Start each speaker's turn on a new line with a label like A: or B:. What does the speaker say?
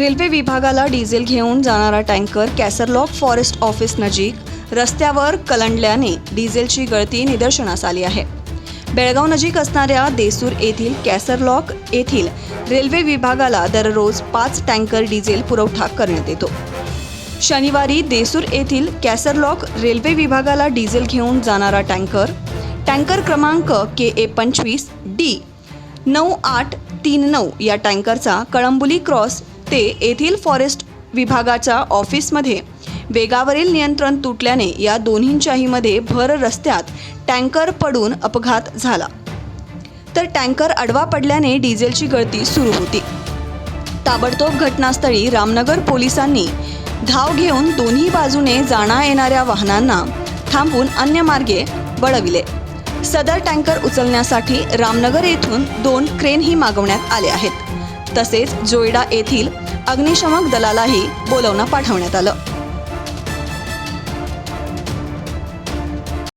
A: Railway विभागाला diesel घेऊन जाणारा टँकर कॅसरलॉक फॉरेस्ट ऑफिस नजीक रस्त्यावर कलंडल्याने डिझेलची गळती निदर्शनास आली आहे. बेळगाव नजीक असणाऱ्या देसूर येथील कॅसरलॉक येथील रेल्वे विभागाला दररोज पाच टँकर डिझेल पुरवठा करण्यात येतो. शनिवारी देसूर येथील कॅसरलॉक रेल्वे विभागाला डिझेल घेऊन जाणारा टँकर टँकर क्रमांक के ए पंचवीस डी नऊ आठ तीन नऊ या टँकरचा कळंबुली क्रॉस ते येथील फॉरेस्ट विभागाच्या ऑफिसमध्ये वेगावरील नियंत्रण तुटल्याने या दोन्हींच्याहीमध्ये भर रस्त्यात टँकर पडून अपघात झाला. तर टँकर आडवा पडल्याने डिझेलची गळती सुरू होती. ताबडतोब घटनास्थळी रामनगर पोलिसांनी धाव घेऊन दोन्ही बाजूने जाणा येणाऱ्या वाहनांना थांबवून अन्य मार्गे वळविले. सदर टँकर उचलण्यासाठी रामनगर येथून दोन क्रेनही मागवण्यात आले आहेत. तसेच जोयडा येथील अग्निशमक दलालाही बोलवणं पाठवण्यात आलं.